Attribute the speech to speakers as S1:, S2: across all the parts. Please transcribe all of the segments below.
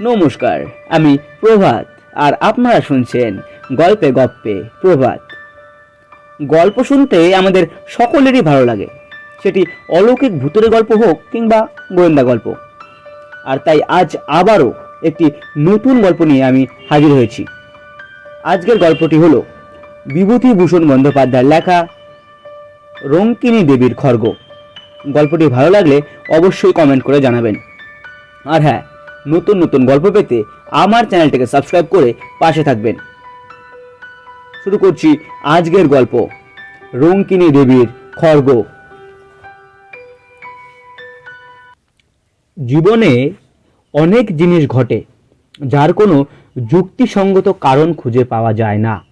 S1: নমস্কার, আমি প্রভাত, আর আপনারা শুনছেন গল্পে গপ্পে প্রভাত। গল্প শুনতে আমাদের সকলেরই ভালো লাগে। সেটি অলৌকিক ভূতের গল্প হোক কিংবা গোয়েন্দা গল্প। আর তাই আজ আবারও একটি নতুন গল্প নিয়ে আমি হাজির হয়েছি। আজকের গল্পটি হলো বিভূতিভূষণ বন্দ্যোপাধ্যায়ের লেখা রঙ্কিনী দেবীর খর্গ। গল্পটি ভালো লাগলে অবশ্যই কমেন্ট করে জানাবেন। আর হ্যাঁ নতুন নতুন গল্প পেতে আমার চ্যানেলটিকে সাবস্ক্রাইব করে পাশে থাকবেন। শুরু করছি আজকের গল্প, রঙ্কিনী দেবীর খর্গ। জীবনে অনেক জিনিস ঘটে, যার কোনো যুক্তিসঙ্গত কারণ খুঁজে পাওয়া যায় না।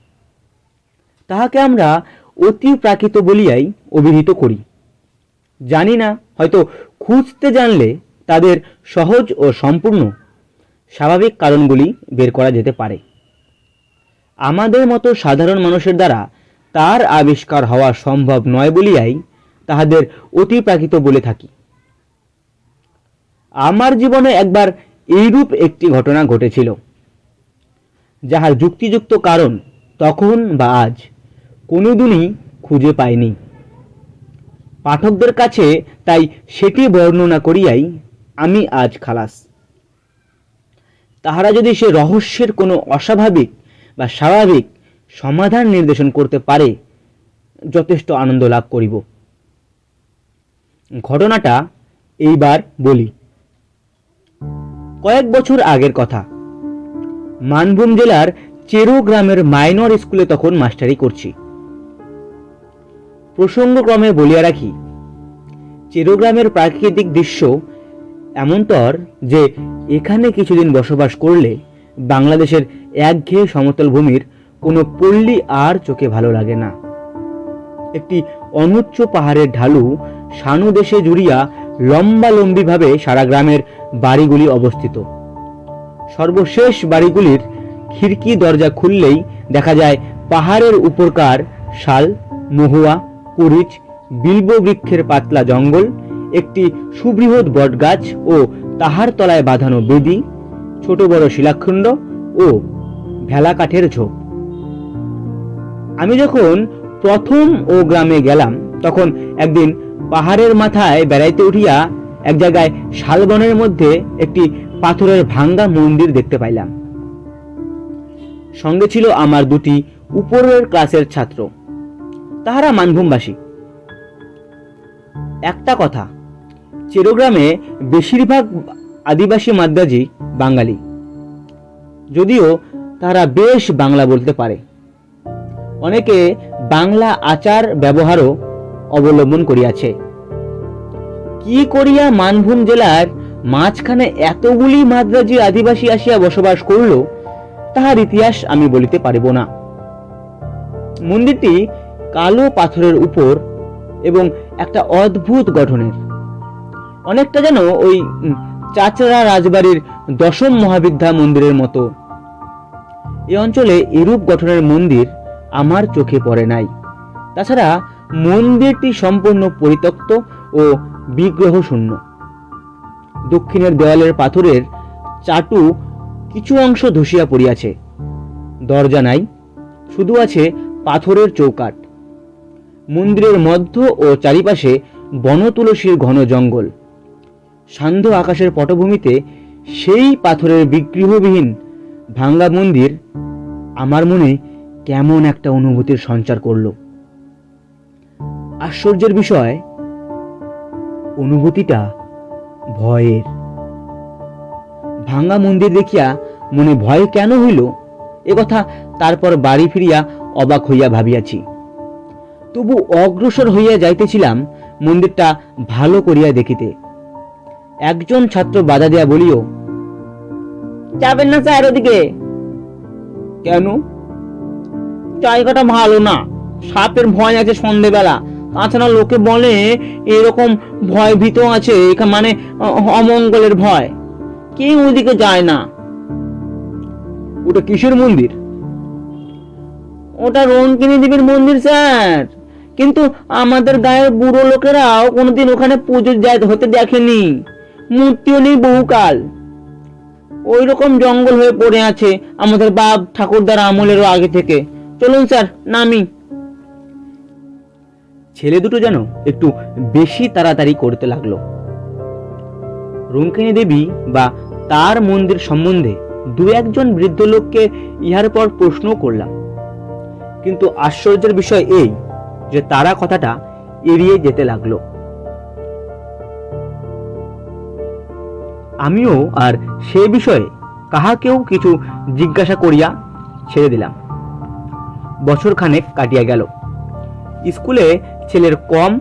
S1: তাহাকে আমরা অতি প্রাকৃত বলিয়াই অভিহিত করি। জানি না, হয়তো খুঁজতে জানলে তাদের সহজ ও সম্পূর্ণ স্বাভাবিক কারণগুলি বের করা যেতে পারে। আমাদের মতো সাধারণ মানুষের দ্বারা তার আবিষ্কার হওয়া সম্ভব নয় বলিয়াই তাহাদের অতি প্রাকৃত বলে থাকি। আমার জীবনে একবার এইরূপ একটি ঘটনা ঘটেছিল, যাহার যুক্তিযুক্ত কারণ তখন বা আজ কোনোদিনই খুঁজে পাইনি। পাঠকদের কাছে তাই সেটি বর্ণনা করিয়াই আমি আজ খালাস। তাহারা যদি সে রহস্যের কোনো অস্বাভাবিক বা স্বাভাবিক সমাধান নির্দেশন করতে পারে, যথেষ্ট আনন্দ লাভ করিব। ঘটনাটা এইবার বলি। কয়েক বছর আগের কথা। মানভূম জেলার চেরু গ্রামের মাইনর স্কুলে তখন মাস্টারি করছি। প্রসঙ্গক্রমে বলিয়া রাখি চেরোগ্রামের প্রাকৃতিক দৃশ্য এমনতর যে এখানে কিছুদিন বসবাস করলে বাংলাদেশের একঘেয়ে সমতল ভূমির কোনো পল্লী আর চোখে ভালো লাগে না। একটি অনুচ্চ পাহাড়ের ঢালু শানু দেশে জুড়িয়া লম্বালম্বিভাবে সারা গ্রামের বাড়িগুলি অবস্থিত। সর্বশেষ বাড়িগুলির খিড়কি দরজা খুললেই দেখা যায় পাহাড়ের উপরকার শাল, মহুয়া, কুরিচ, বিল্ব বৃক্ষের পাতলা জঙ্গল একটি সুবৃহৎ বটগাছ ও তাহার তলায় বাঁধানো বেদি, ছোট বড় শিলাখণ্ড ও ভেলা কাঠের ঝোপ। আমি যখন প্রথম ও গ্রামে গেলাম, তখন একদিন পাহাড়ের মাথায় বেড়াইতে উঠিয়া এক জায়গায় শালবনের মধ্যে একটি পাথরের ভাঙ্গা মন্দির দেখতে পাইলাম। সঙ্গে ছিল আমার দুটি উপরের ক্লাসের ছাত্র। তাহারা মানভূমবাসী। একটা কথা চেরোগ্রামে বেশিরভাগ আদিবাসী মাদ্রাজি বাঙালি। যদিও তারা বেশ বাংলা বলতে পারে। অনেকে বাংলা আচার ব্যবহারও অবলম্বন করিয়াছে। কি করিয়া মানভূম জেলার মাঝখানে এতগুলি মাদ্রাজি আদিবাসী আসিয়া বসবাস করল, তাহার ইতিহাস আমি বলিতে পারিব না। মন্দিরটি কালো পাথরের উপর এবং একটা অদ্ভুত গঠনের। অনেকটা যেন ওই চাচড়া রাজবাড়ির দশম মহাবিদ্যা মন্দিরের মতো। এ অঞ্চলে এরূপ গঠনের মন্দির আমার চোখে পড়ে নাই। তাছাড়া মন্দিরটি সম্পূর্ণ পরিত্যক্ত ও বিগ্রহ শূন্য দক্ষিণের দেওয়ালের পাথরের চাটু কিছু অংশ ধসিয়া পড়িয়াছে। দরজা নাই, শুধু আছে পাথরের চৌকাট মন্দিরের মধ্য ও চারিপাশে বনতুলসীর ঘন জঙ্গল। সান্ধ্য আকাশের পটভূমিতে সেই পাথরের বিগ্রহবিহীন ভাঙ্গা মন্দির আমার মনে কেমন একটা অনুভূতির সঞ্চার করল। আশ্চর্যের বিষয়, অনুভূতিটা ভয়ের। ভাঙ্গা মন্দির দেখিয়া মনে ভয় কেন হইল? এ কথা তারপর বাড়ি ফিরিয়া অবাক হইয়া ভাবিয়াছি। তবু অগ্রসর হইয়া যাইতেছিলাম মন্দিরটা ভালো করিয়া দেখিতে। একজন ছাত্র বাধা দেয়া বলিও। যাবেন না স্যার ওদিকে। কেন? জায়গাটা ভালো না। সাপের ভয় আছে সন্ধেবেলা। তাছাড়া লোকে বলে এরকম ভয় ভীত আছে এখানে মানে অমঙ্গলের ভয়। কেউ ওদিকে যায় না। ওটা কিসের মন্দির? ওটা রঙ্কিনী দেবীর মন্দির স্যার। কিন্তু আমাদের গায়ের বুড়ো লোকেরাও কোনোদিন ওখানে পুজো যায় হতে দেখেনি। মূর্তিও নেই বহুকাল। ওই রকম জঙ্গল হয়ে পড়ে আছে আমাদের বাপ ঠাকুরদার আমলেরও আগে থেকে। চলুন স্যার, নামি। ছেলে দুটো যেন একটু বেশি তাড়াতাড়ি করতে লাগল। রঙ্কিনী দেবী বা তার মন্দির সম্বন্ধে দু একজন বৃদ্ধ লোককে ইহার পর প্রশ্ন করলাম। কিন্তু আশ্চর্যের বিষয় এই যে তারা কথাটা এড়িয়ে যেতে লাগল। আমিও আর সে বিষয়ে কাহাকেও কিছু জিজ্ঞাসা করিয়া ছেড়ে দিলাম। বছরখানেক কাটিয়া গেল। স্কুলে ছেলের কম,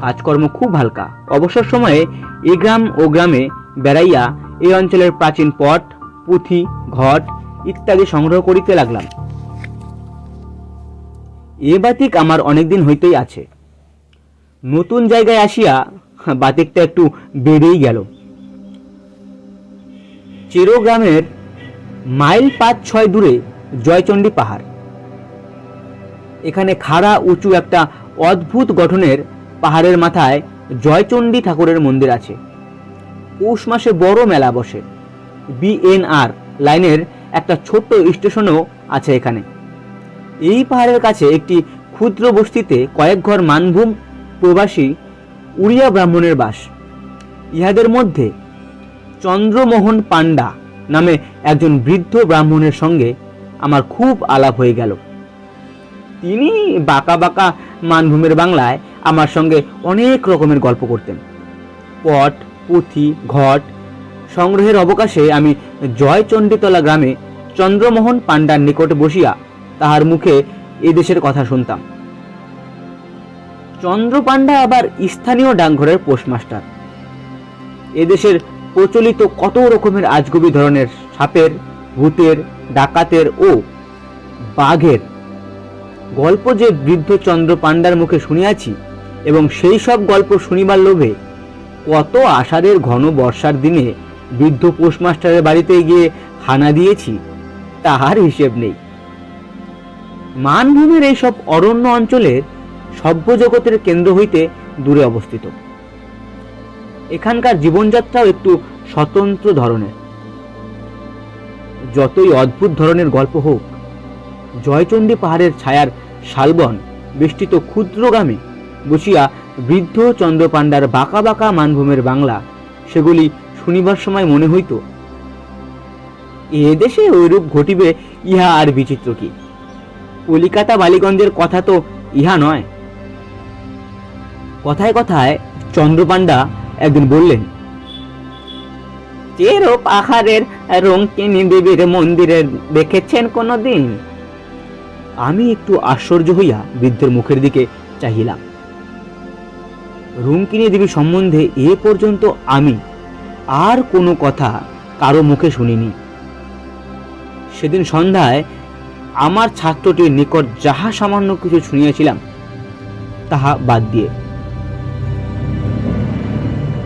S1: কাজকর্ম খুব হালকা। অবসর সময়ে এ গ্রাম ও গ্রামে বেড়াইয়া এই অঞ্চলের প্রাচীন পট, পুঁথি, ঘট ইত্যাদি সংগ্রহ করিতে লাগলাম। এ বাতিক আমার অনেকদিন হইতেই আছে। নতুন জায়গায় আসিয়া বাতিকটা একটু বেড়েই গেল। চেরো গ্রামের মাইল পাঁচ ছয় দূরে জয়চণ্ডী পাহাড়। এখানে খাড়া উঁচু একটা অদ্ভুত গঠনের পাহাড়ের মাথায় জয়চণ্ডী ঠাকুরের মন্দির আছে। পৌষ মাসে বড় মেলা বসে। বিএনআর লাইনের একটা ছোট্ট স্টেশনও আছে এখানে। এই পাহাড়ের কাছে একটি ক্ষুদ্র বস্তিতে কয়েক ঘর মানভূম প্রবাসী উড়িয়া ব্রাহ্মণের বাস। ইহাদের মধ্যে চন্দ্রমোহন পাণ্ডা নামে একজন বৃদ্ধ ব্রাহ্মণের সঙ্গে আমার খুব আলাপ হয়ে গেল। তিনি বাঁকা বাঁকা মানভূমের বাংলায় আমার সঙ্গে অনেক রকমের গল্প করতেন। পট, পুঁথি, ঘট সংগ্রহের অবকাশে আমি জয়চণ্ডীতলা গ্রামে চন্দ্রমোহন পাণ্ডার নিকটে বসিয়া তাহার মুখে এ দেশের কথা শুনতাম। চন্দ্র পাণ্ডা আবার স্থানীয় ডাকঘরের পোস্টমাস্টার। এদেশের প্রচলিত কত রকমের আজগুবি ধরনের সাপের, ভূতের, ডাকাতের ও বাঘের গল্প যে বৃদ্ধ চন্দ্র পাণ্ডার মুখে শুনিয়াছি এবং সেই সব গল্প শুনিবার লোভে কত আষাঢ়ের ঘন বর্ষার দিনে বৃদ্ধ পোস্টমাস্টারের বাড়িতে গিয়ে হানা দিয়েছি, তাহার হিসেব নেই। মানভূমির এইসব অরণ্য অঞ্চলের সভ্য জগতের কেন্দ্র হইতে দূরে অবস্থিত। এখানকার জীবনযাত্রাও একটু স্বতন্ত্র ধরনের। যতই অদ্ভুত ধরনের গল্প হোক, জয়চণ্ডী পাহাড়ের ছায়ার শালবন বেষ্টিত ক্ষুদ্র গ্রামে বসিয়া বৃদ্ধ চন্দ্রপাণ্ডার বাঁকা বাঁকা মানভূমের বাংলা, সেগুলি শুনিবার সময় মনে হইত, এ দেশে ওইরূপ ঘটিবে ইহা আর বিচিত্র কি? কলিকাতা বালিগঞ্জের কথা তো ইহা নয়। কথায় কথায় চন্দ্রপাণ্ডা একদিন বললেন চেরো পাহাড়ের রঙ্কিনী দেবীর মন্দিরে দেখেছেন কোনোদিন? আমি একটু আশ্চর্য হইয়া বৃদ্ধের মুখের দিকে চাহিলাম। রঙ্কিনী দেবী সম্বন্ধে এ পর্যন্ত আমি আর কোনো কথা কারও মুখে শুনিনি। সেদিন সন্ধ্যায় আমার ছাত্রটির নিকট যাহা সামান্য কিছু শুনিয়াছিলাম তাহা বাদ দিয়ে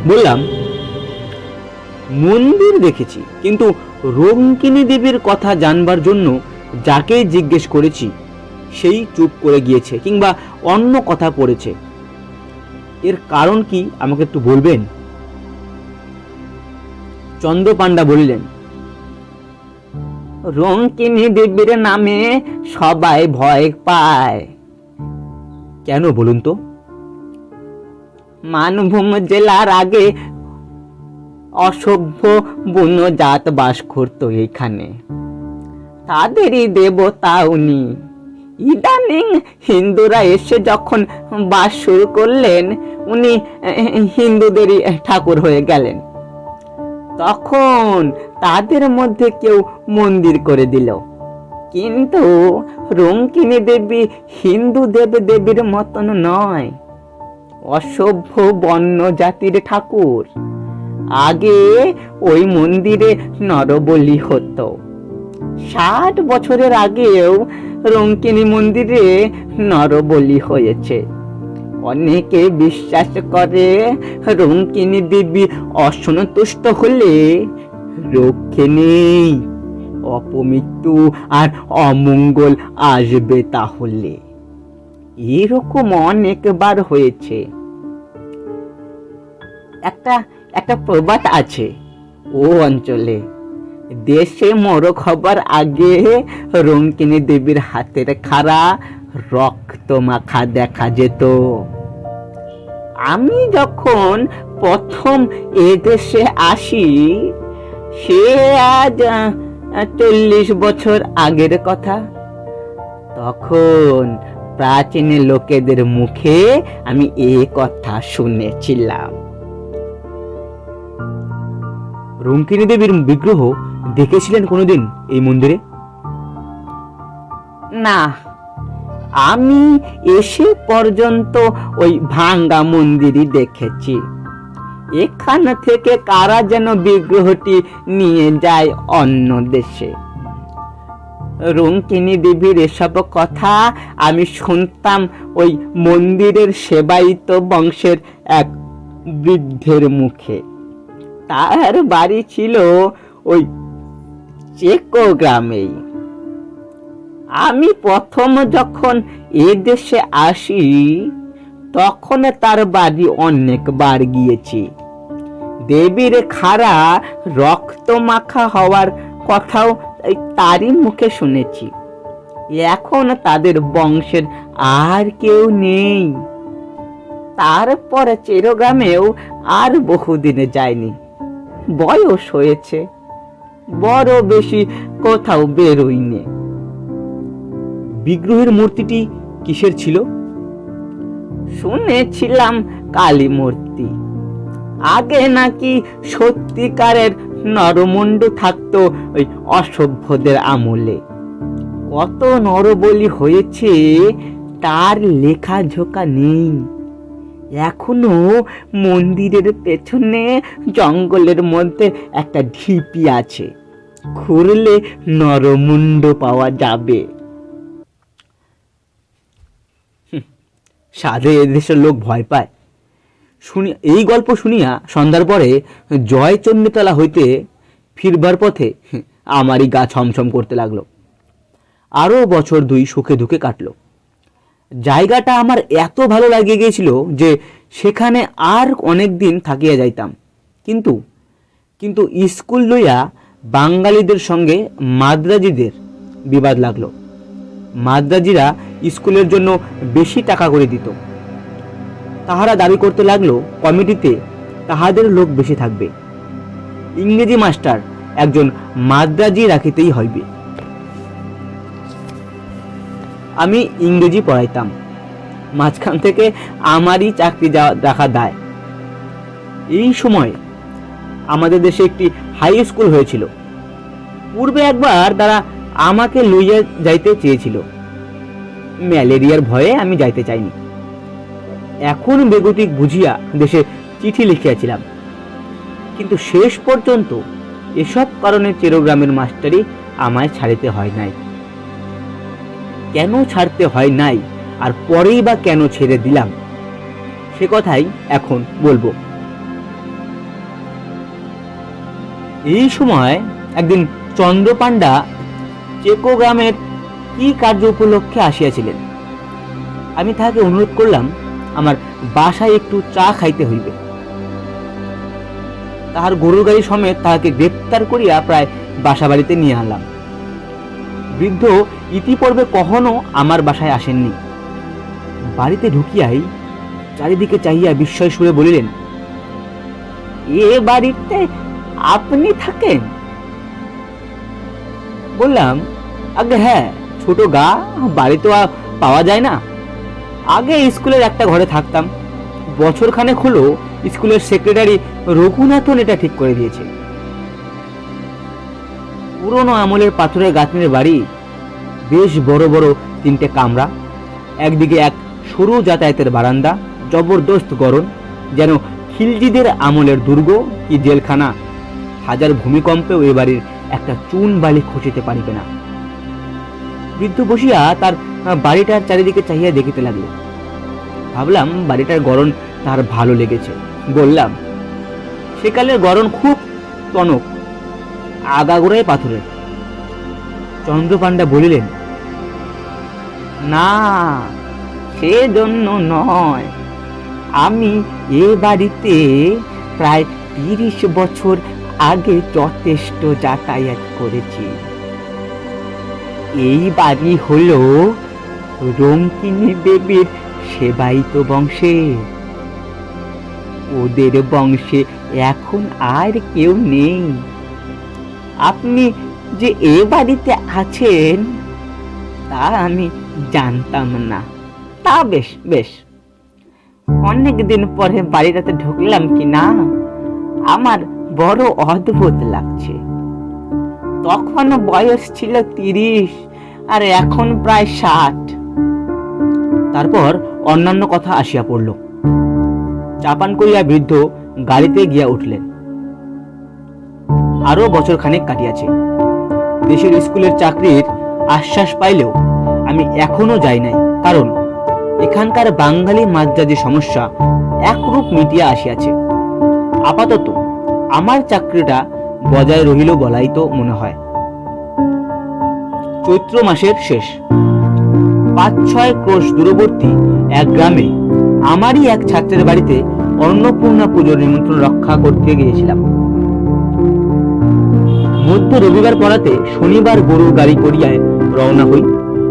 S1: বললাম মন্দির দেখেছি কিন্তু রঙ্কিনী দেবীর কথা জানবার জন্য যাকে জিজ্ঞেস করেছি সেই চুপ করে গিয়েছে কিংবা অন্য কথা পড়েছে এর কারণ কি আমাকে একটু বলবেন? চন্দ্রপাণ্ডা বলিলেন রঙ্কিনী দেবীর নামে সবাই ভয় পায়। কেন বলুন তো? মানভূম জেলার আগে অসভ্য বন্য জাত বাস করত এখানে। তাদেরই দেবতা উনি। ইদানিং হিন্দুরা এসে যখন বাস শুরু করলেন, উনি হিন্দুদেরই ঠাকুর হয়ে গেলেন। তখন তাদের মধ্যে কেউ মন্দির করে দিল। কিন্তু রঙ্কিনী দেবী হিন্দু দেব দেবীর মতন নয়। অসভ্য বন্য জাতির ঠাকুর। আগে ওই মন্দিরে নরবলি হতো। ষাট বছরের আগেও রঙ্কিনী মন্দিরে নরবলি হয়েছে। অনেকে বিশ্বাস করে রঙ্কিনী দেবী অসন্তুষ্ট হলে রক্ষে নেই। অপমৃত্যু আর অমঙ্গল আসবে তাহলে। এরকম অনেকবার হয়েছে। একটা একটা প্রবাদ আছে ও অঞ্চলে।
S2: দেশে মোরক হবার আগে রঙ্কিনী দেবীর হাতের খাড়া রক্ত মাখা দেখা যেত। আমি যখন প্রথম এদেশে আসি, সে আজ চল্লিশ বছর আগের কথা। তখন প্রাচীন লোকেদের মুখে আমি এ কথা শুনেছিলাম।
S1: রঙ্কিনী দেবীর বিগ্রহ দেখেছিলেন কোনোদিন এই মন্দিরে?
S2: না। আমি এসে পর্যন্ত ওই ভাঙ্গা মন্দিরই দেখেছি। এখান থেকে কারা যেন বিগ্রহটি নিয়ে যায় অন্য দেশে? রঙ্কিনী দেবীর এসব কথা আমি শুনতাম ওই মন্দিরের সেবায়িত বংশের এক বৃদ্ধের মুখে। তার বাড়ি ছিল ওই চেকো গ্রামেই। আমি প্রথম যখন এ দেশে আসি, তখন তার বাড়ি অনেকবার গিয়েছি। দেবীর খাড়া রক্ত মাখা হওয়ার কথাও এই তারই মুখে শুনেছি, এখন তাদের বংশের আর কেউ নেই। তারপরে চেরোগ্রামেও আর বহুদিনে যায়নি। বয়স হয়েছে, বড় বেশি কোথাও বেরোইনি
S1: বিগ্রহের মূর্তিটি কিসের ছিল?
S2: শুনেছিলাম কালী মূর্তি। আগে নাকি সত্যিকারের নরমুণ্ড থাকতো ওই অসভ্যদের আমলে। কত নরবলি হয়েছে, তার লেখা ঝোকা নেই। এখনও মন্দিরের পেছনে, জঙ্গলের মধ্যে একটা ঢিপি আছে। খুঁড়লে নরমুণ্ড পাওয়া যাবে।
S1: সাধে এদেশের লোক ভয় পায়। শুনি, এই গল্প শুনিয়া সন্ধ্যার পরে জয়চন্ডীতলা হইতে ফিরবার পথে আমারই গা ছমছম করতে লাগল। আরও বছর দুই সুখে দুঃখে কাটল। জায়গাটা আমার এত ভালো লাগিয়ে গিয়েছিল যে সেখানে আর অনেক দিন থাকিয়া যাইতাম। কিন্তু কিন্তু স্কুল লইয়া বাঙালিদের সঙ্গে মাদ্রাজিদের বিবাদ লাগল। মাদ্রাজিরা স্কুলের জন্য বেশি টাকা করে দিত। তাহারা দাবি করতে লাগল, কমিটিতে তাহাদের লোক বেশি থাকবে। ইংরেজি মাস্টার একজন মাদ্রাজি রাখিতেই হইবে। আমি ইংরেজি পড়াইতাম। মাঝখান থেকে আমারই চাকরি রাখা দায়। এই সময় আমাদের দেশে একটি হাই স্কুল হয়েছিল। পূর্বে একবার তারা আমাকে লইয়া যাইতে চেয়েছিল। ম্যালেরিয়ার ভয়ে আমি যাইতে চাইনি। এখন বেগতিক বুঝিয়া দেশে চিঠি লিখিয়াছিলাম। কিন্তু শেষ পর্যন্ত এসব কারণে চেরোগ্রামের মাস্টারই আমায় ছাড়িতে হয় নাই। কেন ছাড়তে হয় নাই আর পরেই বা কেন ছেড়ে দিলাম, সে কথাই এখন বলব। এই সময় একদিন চন্দ্রপাণ্ডা চেকো গ্রামের কি কার্য উপলক্ষে আসিয়াছিলেন, আমি তাহাকে অনুরোধ করলাম আমার বাসায় একটু চা খাইতে হইবে। তাহার গরুর গাড়ি সমেত তাহাকে গ্রেপ্তার করিয়া প্রায় বাসা বাড়িতে নিয়ে আনলাম। বৃদ্ধ ইতিপূর্বে কখনো আমার বাসায় আসেননি। বাড়িতে ঢুকিয়াই চারিদিকে চাহিয়া বিস্ময় সুরে বলিলেন,
S2: এ বাড়িতে আপনি থাকেন?
S1: বললাম, আগে হ্যাঁ ছোট গা, বাড়ি তো পাওয়া যায় না। আগে স্কুলের একটা ঘরে থাকতাম। বছর খানেক হলো স্কুলের সেক্রেটারি রঘুনাথন এটা ঠিক করে দিয়েছে। পুরনো আমলের পাথরের গাঁথনির বাড়ি, বেশ বড় বড় তিনটে কামরা, একদিকে এক সরু যাতায়াতের বারান্দা, জবরদস্ত গরম যেন খিলজিদের আমলের দুর্গ কি জেলখানা, হাজার ভূমিকম্পেও এ বাড়ির একটা চুন বালি খুঁজিতে পারিবে না। বৃদ্ধ বসিয়া তার বাড়িটার চারিদিকে চাহিয়া দেখিতে লাগল। ভাবলাম বাড়িটার গরম তার ভালো লেগেছে। বললাম সেকালের গরম খুব টনক আগাগোড়ায় পাথরের। চন্দ্রপাণ্ডা বলিলেন,
S2: না, সেজন্য নয়। আমি এ বাড়িতে প্রায় তিরিশ বছর আগে যথেষ্ট যাতায়াত করেছি। এই বাড়ি হলো রঙ্কিনী দেবীর সেবায়িত বংশে। ওদের বংশে এখন আর কেউ নেই। আপনি যে এ বাড়িতে আছেন, তা আমি জানতাম না। তা বেশ বেশ। অনেক দিন পরে বাড়িটাতে ঢুকলাম কি না আমার বড় অদ্ভুত লাগছে। তখন বয়স ছিল তিরিশ, আর এখন প্রায় ষাট।
S1: তারপর অন্যান্য কথা আসিয়া পড়ল। চাপান করিয়া বৃদ্ধ গাড়িতে গিয়া উঠলেন। আরও বছর খানেক কাটিয়াছে। দেশের স্কুলের চাকরির আশ্বাস পাইলেও আমি এখনও যাই নাই, কারণ এখানকার বাঙালি মাদ্রাজি সমস্যা একরূপ মিটিয়া আসিয়াছে। আপাতত আমার চাকরিটা বজায় রহিল বলাই তো মনে হয়। চৈত্র মাসের শেষ। পাঁচ ছয় ক্রোশ দূরবর্তী এক গ্রামে আমারই এক ছাত্রের বাড়িতে অন্নপূর্ণা পুজোর নিমন্ত্রণ রক্ষা করতে গিয়েছিলাম। মধ্য রবিবার পড়াতে শনিবার গরুর গাড়ি করিয়ায় রওনা হই।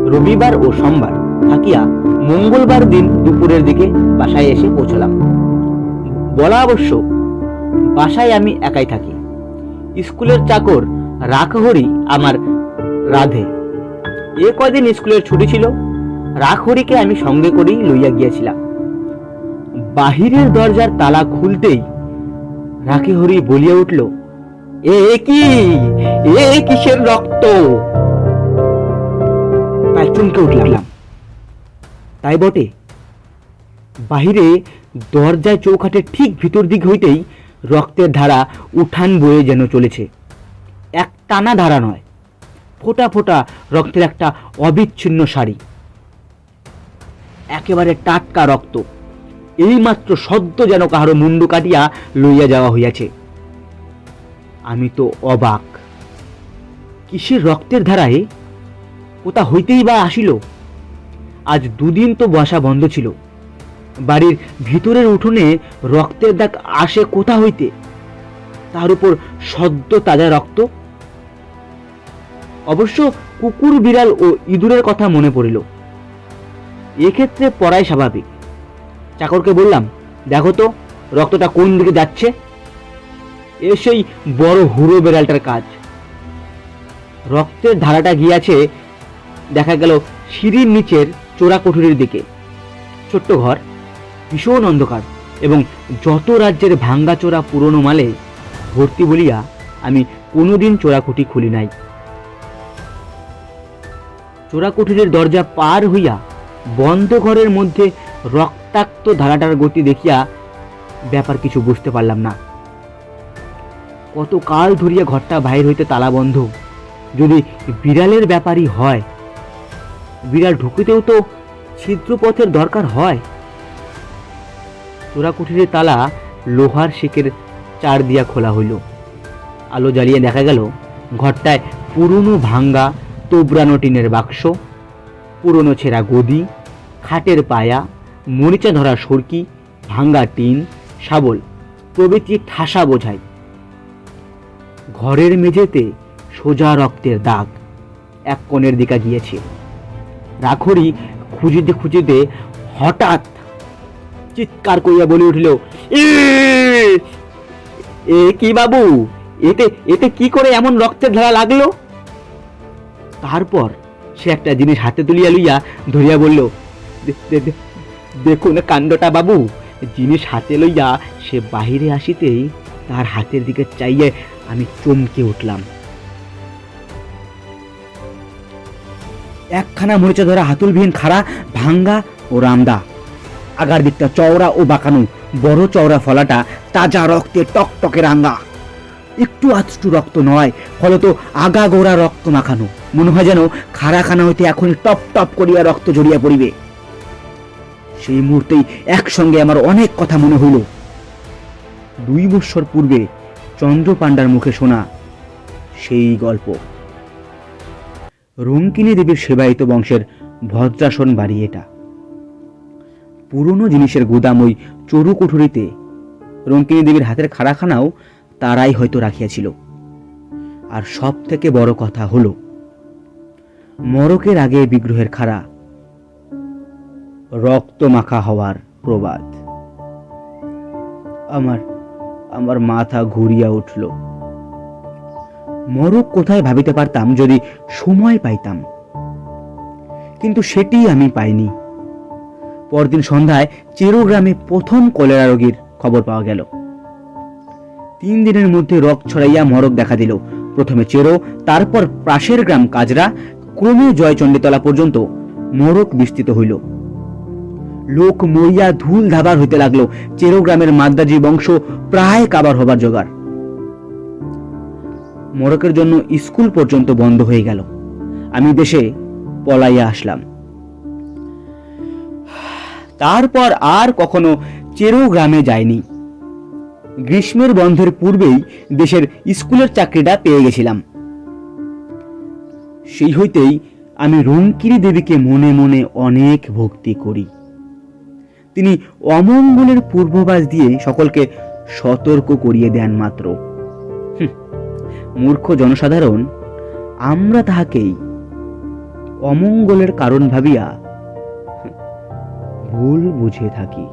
S1: রবিবার ও সোমবার থাকিয়া মঙ্গলবার দিন দুপুরের দিকে বাসায় এসে পৌঁছলাম। বলা অবশ্য বাসায় আমি একাই থাকি। স্কুলের চাকর রাখহরি আমার রাধে। এ কয়দিন স্কুলের ছুটি ছিল, রাখহরিকে আমি সঙ্গে করেই লইয়া গিয়েছিলাম। বাহিরের দরজার তালা খুলতেই রাখহরি বলিয়া উঠল, এ কি? এ কিসের রক্ত? তাই চমকে উঠলাম। তাই বটে। বাহিরে দরজায় চৌখাটের ঠিক ভিতর দিক হইতেই রক্তের ধারা উঠান বয়ে যেন চলেছে। এক টানা ধারা নয়, ফোঁটা ফোঁটা রক্তের একটা অবিচ্ছিন্ন শাড়ি একেবারে টাটকা রক্ত, এইমাত্র সদ্য যেন কাহারো মুন্ডু কাটিয়া লইয়া যাওয়া হইয়াছে। আমি তো অবাক, কিসের রক্তের ধারায় কোথা হইতেই বা আসিল? আজ দুদিন তো বসা বন্ধ ছিল। বাড়ির ভিতরের উঠোনে রক্তের দাগ আসে কোথা হইতে? তার উপর সদ্য তাজা রক্ত? অবশ্য কুকুর, বিড়াল ও ইঁদুরের কথা মনে পড়িল। এক্ষেত্রে পড়াই স্বাভাবিক। চাকরকে বললাম, দেখো তো, রক্তটা কোন দিকে যাচ্ছে? এ সেই বড় হুড়ো বিড়ালটার কাজ। রক্তের ধারাটা গিয়াছে, দেখা গেল সিঁড়ির নিচের চোরা কুঠুরির দিকে। ছোট্ট ঘর। ভীষণ অন্ধকার এবং যত রাজ্যের ভাঙ্গা চোরা পুরনো মালে ভর্তি বলিয়া আমি কোনোদিন চোরাকুটি খুলি নাই। চোরাকুঠিরের দরজা পার হইয়া বন্ধ ঘরের মধ্যে রক্তাক্ত ধারাটার গতি দেখিয়া ব্যাপার কিছু বুঝতে পারলাম না। কত কাল ধরিয়া ঘরটা বাহির হইতে তালা বন্ধ। যদি বিড়ালের ব্যাপারই হয়, বিড়াল ঢুকিতেও তো ছিদ্রপথের দরকার হয়। চোরাকুঠিরের তালা লোহার শিকের চার দিয়া খোলা হইল। আলো জ্বালিয়ে দেখা গেল, ঘরটায় পুরনো ভাঙ্গা তোবরানো টিনের বাক্স, পুরনো ছেঁড়া গদি, খাটের পায়া, মরিচা ধরা সরকি, ভাঙ্গা টিন, শাবল, প্রভৃতি ঠাসা বোঝায় ঘরের মেঝেতে সোজা রক্তের দাগ, এক কোণের দিকে গিয়েছে। রাখরি খুঁজিতে খুঁজিতে হঠাৎ চিৎকার করিয়া বলে উঠিল, "এ! কি বাবু? এতে এতে কি করে এমন রক্তের ধারা লাগল? তারপর সে একটা জিনিস হাতে তুলিয়া লইয়া ধরিয়া বলল, "দে- দে- দে- দেখুন কাণ্ডটা বাবু, জিনিস হাতে লইয়া সে বাহিরে আসিতেই তার হাতের দিকে চাইয়ে আমি চমকে উঠলাম। একখানা মরিচা ধরা হাতুলবিহীন খাড়া, ভাঙ্গা ও রামদা। আগার দিকটা চওড়া ও বাঁকানো বড় চওড়া ফলাটা তাজা রক্তে টকটকে রাঙ্গা একটু আধটু রক্ত নয়, ফলত আগা গোড়া রক্ত মাখানো। মনে হয় যেন খাড়াখানা হইতে এখনই টপ টপ করিয়া রক্ত জড়িয়া পড়িবে। সেই মুহূর্তেই একসঙ্গে আমার অনেক কথা মনে হইল। দুই বৎসর পূর্বে চন্দ্র পাণ্ডার মুখে শোনা সেই গল্প। রঙ্কিনী দেবীর সেবায়িত বংশের ভদ্রাসন বাড়ি এটা। পুরনো জিনিসের গুদাম ওই চরু কুঠুরিতে। রঙ্কিনী দেবীর হাতের খাড়াখানাও তারাই হয়তো রাখিয়াছিল। আর সব থেকে বড় কথা হলো, মরকের আগে বিগ্রহের খাড়া রক্ত মাখা হওয়ার প্রবাদ। আমার আমার মাথা ঘুরিয়া উঠল। মরক কোথায় ভাবিতে পারতাম যদি সময় পাইতাম। কিন্তু সেটি আমি পাইনি। পরদিন সন্ধ্যায় চেরোগ্রামে প্রথম কলেরা রোগীর খবর পাওয়া গেল। তিন দিনের মধ্যে রক ছড়াইয়া মরক দেখা দিল। প্রথমে চেরো, তারপর পাশের গ্রাম কাজরা, ক্রমে জয়চণ্ডীতলা পর্যন্ত মরক বিস্তৃত হইল। লোক মরিয়া ধুল ধাবার হইতে লাগল। চেরো গ্রামের মাদ্দাজি বংশ প্রায় কাবার হবার জোগাড়। মরকের জন্য স্কুল পর্যন্ত বন্ধ হয়ে গেল। আমি দেশে পলাইয়া আসলাম। তারপর আর কখনো চেরো গ্রামে যায়নি গ্রীষ্মের বন্ধের পূর্বেই দেশের স্কুলের চাকরিটা পেয়ে গেছিলাম। সেই হইতেই আমি রঙ্কিনী দেবীকে মনে মনে অনেক ভক্তি করি। তিনি অমঙ্গলের পূর্ববাস দিয়ে সকলকে সতর্ক করিয়ে দেন মাত্র। মূর্খ জনসাধারণ, আমরা তাহাকেই অমঙ্গলের কারণ ভাবিয়া ভুল বুঝে থাকি